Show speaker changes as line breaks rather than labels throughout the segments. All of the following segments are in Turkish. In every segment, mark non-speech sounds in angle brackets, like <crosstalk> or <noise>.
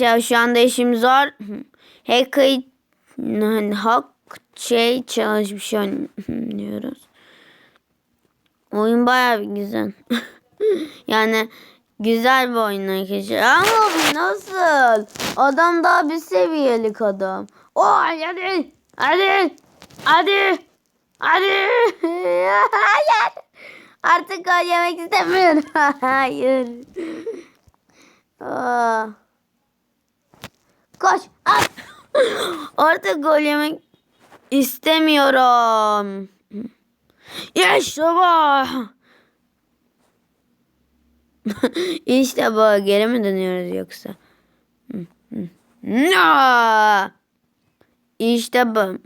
Ya şu anda işim zor. Hacker hak şey challenge bir şey oynuyoruz. Oyun bayağı bir güzel. <laughs> yani güzel bir oyun arkadaşlar. Ama bu nasıl? Adam daha bir seviyelik adam. Oh hadi hadi hadi hadi. <laughs> Hayır. Artık gol yemek istemiyorum. <laughs> Hayır. Aa. Koş. At. <laughs> Artık gol yemek istemiyorum. İşte bu. <laughs> işte bu. Geri mi dönüyoruz yoksa? No. İşte bu.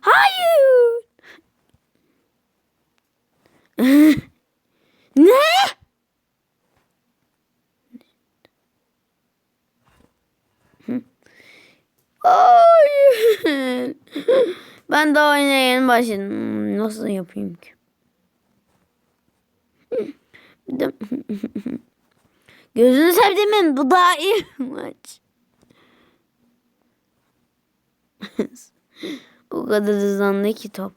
Hayır. <laughs> ne? Hayır. Ben daha oynaya yeni başladım. Nasıl yapayım ki? Gözünü sevdiğimin bu daha iyi maç. o kadar hızlandı ki top.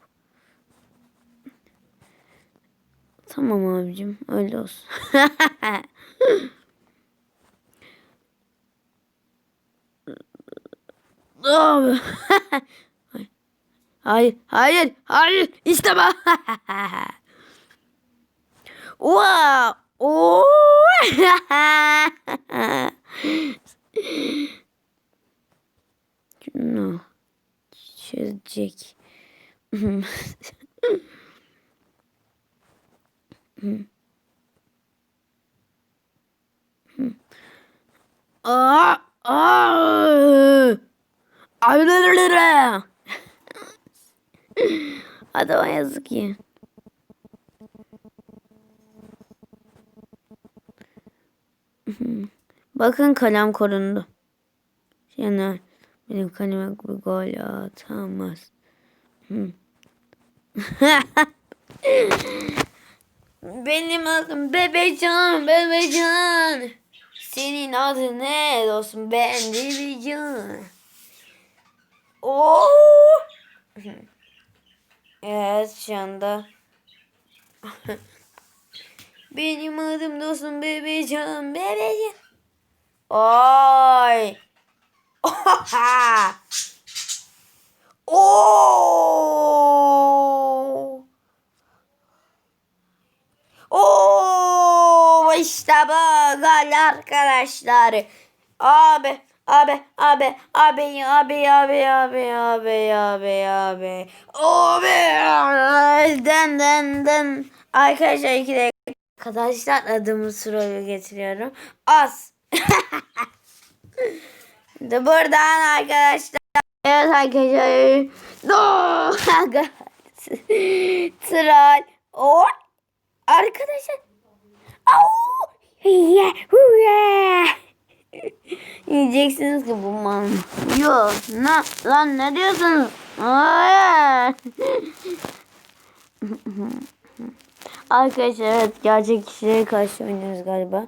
Tamam abicim öyle olsun. <laughs> Abi. <laughs> hayır, hayır, hayır. İşte bak. <laughs> wow. Oo. Şunu çözecek. Aa, aa. Adama yazık ya. Bakın kalem korundu. Yani benim kaleme bir gol atamaz. benim adım Bebecan, Bebecan. Senin adın ne dostum? Ben Bebecan. Oo. Evet şu anda. <laughs> Benim adım dostum bebecan bebecan. Oy. Oha. Oo. Oo işte bu arkadaşlar. Abi abi abi abi abi abi abi abi abi abi. Abi den den den. Arkadaşlar iki dakika. Arkadaşlar adımı sıraya getiriyorum. Az <laughs> de buradan arkadaşlar. Evet arkadaşlar. Do. <laughs> Troll. O. Arkadaşlar. Au. Yeah, yeah. Yiyeceksiniz ki bu mal. Yo, na, lan ne diyorsunuz? Arkadaşlar evet gerçek kişiye karşı oynuyoruz galiba.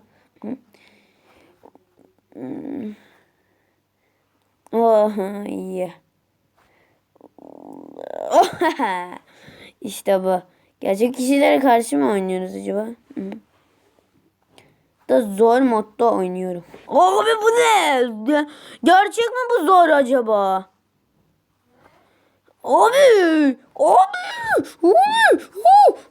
Oh iyi. <laughs> işte bu. Gerçek kişilere karşı mı oynuyoruz acaba? Hı da zor modda oynuyorum. Abi bu ne? Gerçek mi bu zor acaba? Abi! Abi! Abi!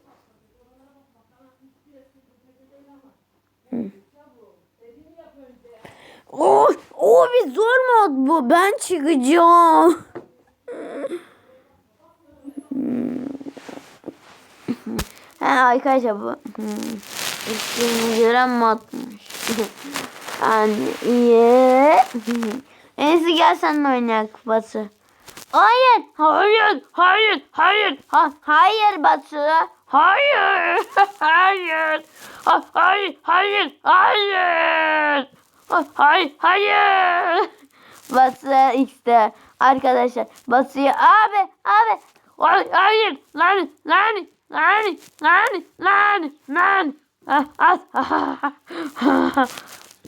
Oh, abi zor mod bu. Ben çıkacağım. ha, arkadaşlar bu. İstediğini gören matmış. yani <laughs> iyi. en iyisi gel sen oynayak Batu. Hayır. Hayır. Hayır. Hayır. Ha, hayır Batu. Hayır. <laughs> hayır. Ha, hayır. Hayır. Hayır. Ha, hayır. Hayır. <laughs> Batu işte. Arkadaşlar Batu'yu abi abi. Hayır. Hayır. Lan lan lan lan lan lan.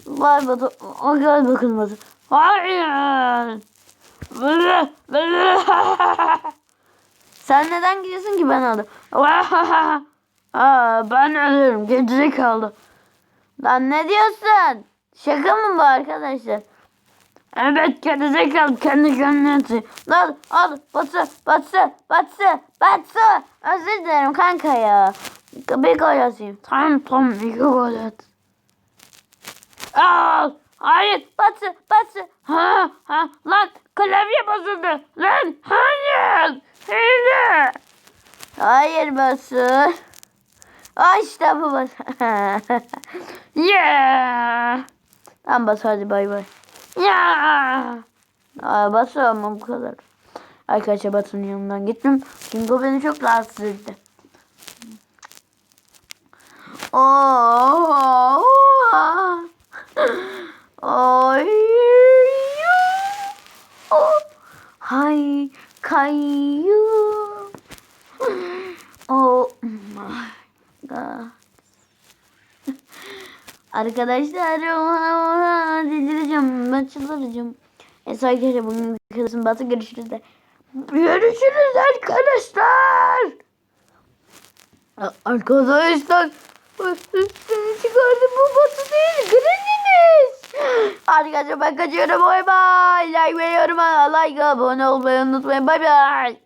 Vay Batu. O gel bakalım Batu. Hayır. Sen neden gidiyorsun ki ben aldım? Aa, ben ölürüm. Gecik kaldı. Lan ne diyorsun? Şaka mı bu arkadaşlar? Evet kendine kal kendi kendine atıyor. Lan al batı batı batı batı. Özür dilerim kanka ya. Bir gol atayım. Tamam tamam iki gol at. Al. Hayır batı batı. Ha ha lan klavye bozuldu. Lan hayır. Hile. Hayır batı. Aa işte bu batı. <laughs> yeah. Tamam batı hadi bay bay. Ya. Aa, ama bu kadar. Arkadaşlar Batu'nun yanından gittim. Çünkü beni çok rahatsız etti. Oo. Ay. Oh. Hay kayu. Oh my god. Arkadaşlar delireceğim. Ben çıldıracağım. Evet arkadaşlar bugün kızım Batı görüşürüz de. Görüşürüz arkadaşlar. Arkadaşlar. Çıkardım bu Batı değil. Granny'niz. Arkadaşlar ben kaçıyorum. Bay bay. Like ve yorum like abone olmayı unutmayın. Bay bay.